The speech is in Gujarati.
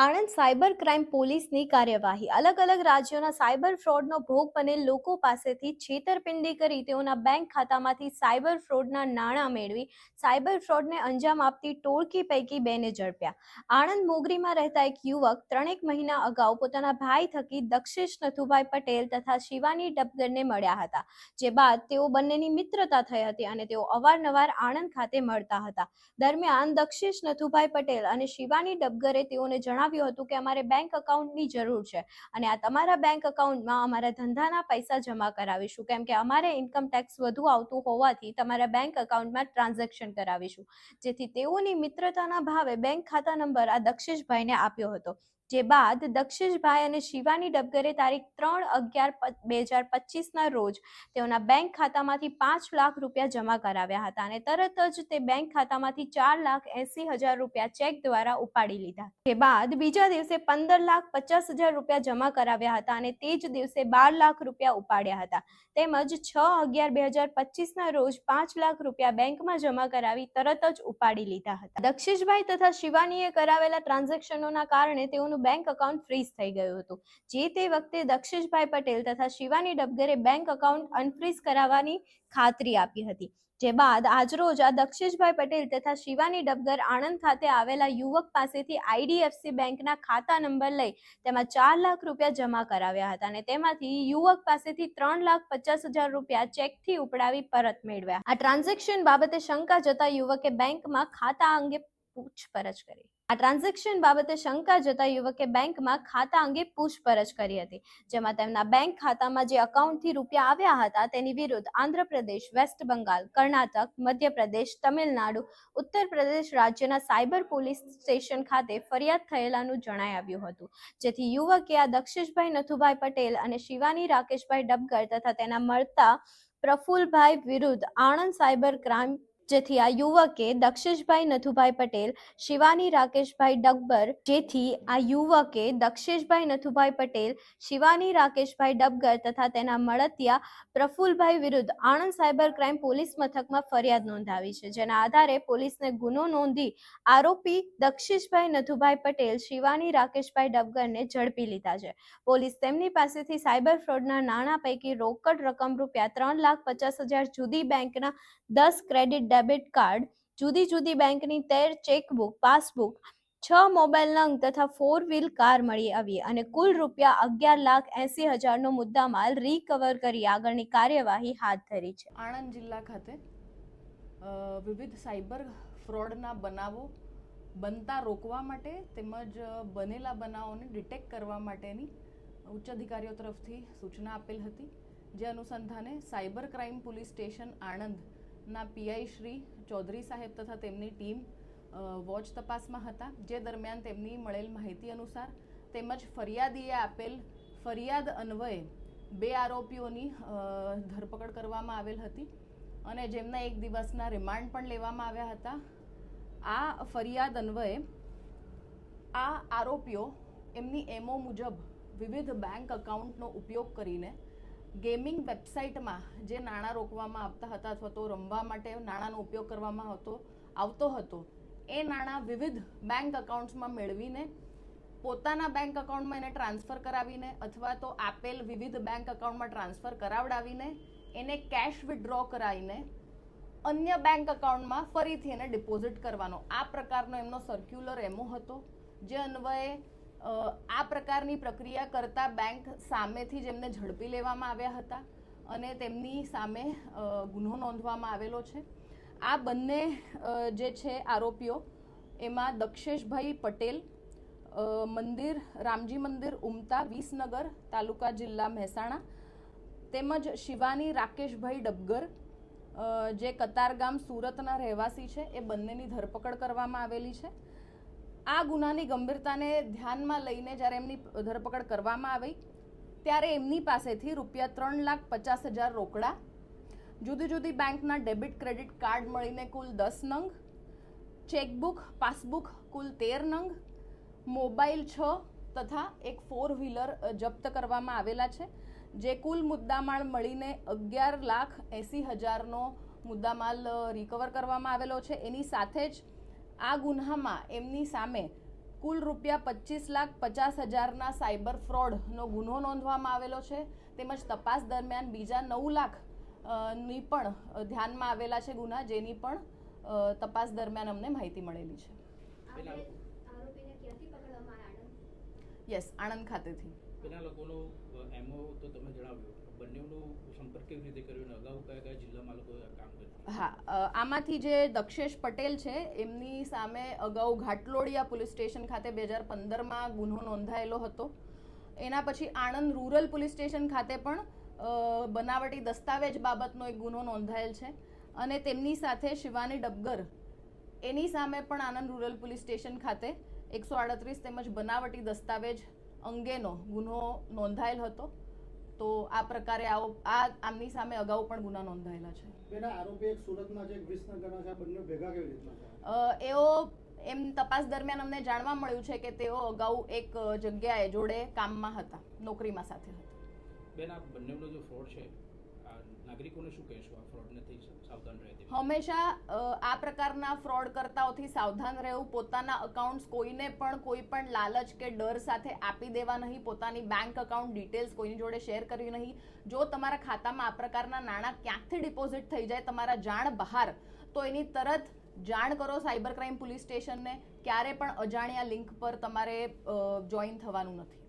આણંદ સાયબર ક્રાઇમ પોલીસની કાર્યવાહી. અલગ અલગ રાજ્યોના સાયબર ફ્રોડનો ભોગ બનેલ લોકો પાસેથી છેતરપિંડી કરી તેઓના બેંક ખાતામાંથી સાયબર ફ્રોડના નાણાં મેળવી સાયબર ફ્રોડને અંજામ આપતી ટોળકી પૈકી બેને ઝડપ્યા. આણંદ મોગરીમાં રહેતા એક યુવક ત્રણેક મહિના અગાઉ પોતાના ભાઈ થકી દક્ષિશ નથુભાઈ પટેલ તથા શિવાની ડબગરને મળ્યા હતા, જે બાદ તેઓ બંનેની મિત્રતા થઈ હતી અને તેઓ અવારનવાર આણંદ ખાતે મળતા હતા. દરમિયાન દક્ષિશ નથુભાઈ પટેલ અને શિવાની ડબગરે તેઓને જણાવ્યું હતું કે અમારે બેંક એકાઉન્ટની જરૂર છે. અને આ તમારા બેંક એકાઉન્ટમાં અમારા ધંધાના પૈસા જમા કરાવીશું. કેમ કે અમારે ઇન્કમ ટેક્સ વધુ આવતું હોવાથી તમારા બેંક એકાઉન્ટમાં ટ્રાન્ઝેક્શન કરાવીશું. જેથી તેઓની મિત્રતાના ભાવે બેંક ખાતા નંબર આ દક્ષિષભાઈને આપ્યો હતો. જે બાદ દક્ષિશભાઈ અને શિવાની ડબગરે તારીખ ત્રણ અગિયાર બે હજાર પચીસના રોજ તેઓના બેંક ખાતામાંથી પાંચ લાખ રૂપિયા જમા કરાવ્યા હતા અને તરત જ તે બેંક ખાતામાંથી ચાર લાખ એસી હજાર રૂપિયા ચેક દ્વારા ઉપાડી લીધા. તે બાદ બીજા દિવસે પંદર લાખ પચાસ હજાર રૂપિયા જમા કરાવ્યા હતા અને તે જ દિવસે બાર લાખ રૂપિયા ઉપાડ્યા હતા. તેમજ છ અગિયાર બે હજાર પચીસના રોજ પાંચ લાખ રૂપિયા બેંકમાં જમા કરાવી તરત જ ઉપાડી લીધા હતા. દક્ષિષભાઈ તથા શિવાનીએ કરાવેલા ટ્રાન્ઝેક્શનોના કારણે તેઓનું બેંક એકાઉન્ટ ફ્રીઝ થઈ ગયું હતું. જે તે વખતે દક્ષિશભાઈ પટેલ તથા શિવાની ડબગરે બેંક એકાઉન્ટ અનફ્રીઝ કરાવવાની ખાતરી આપી હતી. જે બાદ આજરોજ આ દક્ષિશભાઈ પટેલ તથા શિવાની ડબગર આણંદ ખાતે આવેલા યુવક પાસેથી આઈડીએફસી બેંકના ખાતા નંબર લઈ તેમાં ચાર લાખ રૂપિયા જમા કરાવ્યા હતા અને તેમાંથી યુવક પાસેથી ત્રણ લાખ પચાસ હજાર રૂપિયા ચેકથી ઉપડાવી પરત મેળવ્યા. આ ટ્રાન્ઝેક્શન બાબતે શંકા જતા યુવકે બેંકમાં ખાતા અંગે પૂછપરછ કરી. આ ટ્રાન્ઝેક્શન બાબતે શંકા જતા યુવકે બેંકમાં ખાતા અંગે પૂછપરછ કરી હતી, જેમાં તેમના બેંક ખાતામાં જે અકાઉન્ટથી રૂપિયા આવ્યા હતા તેની વિરુદ્ધ આંધ્રપ્રદેશ, વેસ્ટ બંગાળ, કર્ણાટક, મધ્યપ્રદેશ, તમિલનાડુ ઉત્તર પ્રદેશ રાજ્યના સાયબર પોલીસ સ્ટેશન ખાતે ફરિયાદ થયેલાનું જણાઈ આવ્યું હતું. જેથી યુવકે આ દક્ષિષભાઈ નથુભાઈ પટેલ અને શિવાની રાકેશભાઈ ડબગર તથા તેના મળતા પ્રફુલભાઈ વિરુદ્ધ આણંદ સાયબર ક્રાઇમ જેથી આ યુવકે દક્ષિશભાઈ નથુભાઈ પટેલ, શિવાની રાકેશભાઈ ડબ્બર જેથી આ યુવકે દક્ષેશભાઈ નથુભાઈ પટેલ, શિવાની રાકેશભાઈ ડબગર તથા તેના મળતિયા પ્રફુલભાઈ વિરુદ્ધ આણંદ સાયબર ક્રાઇમ પોલીસ મથકમાં ફરિયાદ નોંધાવી છે. જેના આધારે પોલીસને ગુનો નોંધી આરોપી દક્ષેશભાઈ નથુભાઈ પટેલ, શિવાની રાકેશભાઈ ડબગરને ઝડપી લીધા છે. પોલીસ તેમની પાસેથી સાયબર ફ્રોડના નાણાં પૈકી રોકડ રકમ રૂપિયા ત્રણ લાખ પચાસ હજાર જુદી બેંકના દસ ક્રેડિટ ડેબિટ કાર્ડ, જુદી જુદી બેંકની તેર ચેકબુક, પાસબુક, છ મોબાઈલ નંગ તથા ફોર વ્હીલ કાર મળી આવી અને કુલ રૂપિયા અગિયાર લાખ એસી હજારનો મુદ્દામાલ રિકવર કરી આગળની કાર્યવાહી હાથ ધરી છે. આણંદ જિલ્લા ખાતે વિવિધ સાયબર ફ્રોડના બનાવો બનતા રોકવા માટે તેમજ બનેલા બનાવોને ડિટેક્ટ કરવા માટેની ઉચ્ચ અધિકારીઓ તરફથી સૂચના આપેલ હતી. જે અનુસંધાને સાયબર ક્રાઇમ પોલીસ સ્ટેશન આણંદના પીઆઈ શ્રી ચૌધરી સાહેબ તથા તેમની ટીમ વોચ તપાસમાં હતા, જે દરમિયાન તેમની મળેલ માહિતી અનુસાર તેમજ ફરિયાદીએ આપેલ ફરિયાદ અન્વયે બે આરોપીઓની ધરપકડ કરવામાં આવેલ હતી અને જેમના એક દિવસના રિમાન્ડ પણ લેવામાં આવ્યા હતા. આ ફરિયાદ અન્વયે આ આરોપીઓ એમની એમઓ મુજબ વિવિધ બેંક એકાઉન્ટનો ઉપયોગ કરીને ગેમિંગ વેબસાઇટમાં જે નાણાં રોકવામાં આવતા હતા અથવા તો રમવા માટે નાણાંનો ઉપયોગ કરવામાં હતો, આવતો હતો, એ નાણાં વિવિધ બેંક એકાઉન્ટ્સમાં મેળવીને, પોતાના બેંક એકાઉન્ટમાં એને ટ્રાન્સફર કરાવીને અથવા તો આપેલ વિવિધ બેંક એકાઉન્ટમાં ટ્રાન્સફર કરાવડાવીને, એને કેશ વિથડ્રો કરાવીને, અન્ય બેંક એકાઉન્ટમાં ફરીથી એને ડિપોઝિટ કરવાનો. આ પ્રકારનો એમનો સર્ક્યુલર એમો હતો, જે અન્વયે આ પ્રકારની પ્રક્રિયા કરતા બેંક સામેથી જેમને ઝડપી લેવામાં આવ્યા હતા અને તેમની સામે ગુનો નોંધવામાં આવેલો છે. આ બંને જે છે આરોપીઓ, એમાં દક્ષેશભાઈ પટેલ મંદિર, રામજી મંદિર, ઉમતા, વિસનગર, તાલુકા જિલ્લા મહેસાણા, તેમજ શિવાની રાકેશભાઈ ડબગર જે કતારગામ સુરતના રહેવાસી છે, એ બંનેની ધરપકડ કરવામાં આવેલી છે. આ ગુનાની ગંભીરતાને ધ્યાનમાં લઈને જ્યારે એમની ધરપકડ કરવામાં આવી, ત્યારે એમની પાસેથી રૂપિયા ત્રણ લાખ પચાસ હજાર રોકડા, જુદી જુદી બેંકના ડેબિટ ક્રેડિટ કાર્ડ મળીને કુલ દસ નંગ, ચેકબુક, પાસબુક કુલ તેર નંગ, મોબાઈલ છ તથા એક ફોર વ્હીલર જપ્ત કરવામાં આવેલા છે, જે કુલ મુદ્દામાલ મળીને અગિયાર લાખ એંસી હજારનો મુદ્દામાલ રિકવર કરવામાં આવેલો છે. એની સાથે જ આ ગુન્હામાં એમની સામે કુલ રૂપિયા પચીસ લાખ પચાસ હજારના સાયબર ફ્રોડનો ગુનો નોંધવામાં આવેલો છે. તેમજ તપાસ દરમિયાન બીજા નવ લાખની પણ ધ્યાનમાં આવેલા છે ગુના જેની પણ તપાસ દરમિયાન અમને માહિતી મળેલી છે. યસ આણંદ ખાતેથી. પેલા લોકોનો એમઓ તો તમે જણાવ્યું હા આમાંથી જે દક્ષેશ પટેલ છે, એમની સામે અગાઉ ઘાટલોડિયા પોલીસ સ્ટેશન ખાતે બે હજાર પંદરમાં ગુનો નોંધાયેલો હતો. એના પછી આણંદ રૂરલ પોલીસ સ્ટેશન ખાતે પણ બનાવટી દસ્તાવેજ બાબતનો એક ગુનો નોંધાયેલ છે. અને તેમની સાથે શિવાની ડબગર, એની સામે પણ આણંદ રૂરલ પોલીસ સ્ટેશન ખાતે એકસો આડત્રીસ તેમજ બનાવટી દસ્તાવેજ અંગેનો ગુનો નોંધાયેલ હતો. તો આ પ્રકારે આવો આ આમની સામે અગાઉ પણ ગુના નોંધાયેલા છે. બેના આરોપી એક સુરતના છે એક વિસનગરના છે બંને ભેગા કેવી રીતના એઓ એમ તપાસ દરમિયાન અમને જાણવા મળ્યું છે કે તેઓ અગાઉ એક જગ્યાએ જોડે કામમાં હતા નોકરીમાં સાથે હતા. બેન આ બંનેનો જો ફ્રોડ છે નાગરિકોને શું કહેશો? આ ફ્રોડને થઈ સાવધાન રહે હંમેશા આ પ્રકારના ફ્રોડ કરતાઓથી સાવધાન રહેવું, પોતાના અકાઉન્ટ્સ કોઈને પણ કોઈ પણ લાલચ કે ડર સાથે આપી દેવા નહીં, પોતાની બેંક અકાઉન્ટ ડિટેલ્સ કોઈની જોડે શેર કરવી નહીં. જો તમારા ખાતામાં આ પ્રકારના નાણાં ક્યાંકથી ડિપોઝિટ થઈ જાય તમારા જાણ બહાર, તો એની તરત જાણ કરો સાયબર ક્રાઇમ પોલીસ સ્ટેશનને ક્યારે પણ અજાણ્યા લિંક પર તમારે જોઈન થવાનું નથી.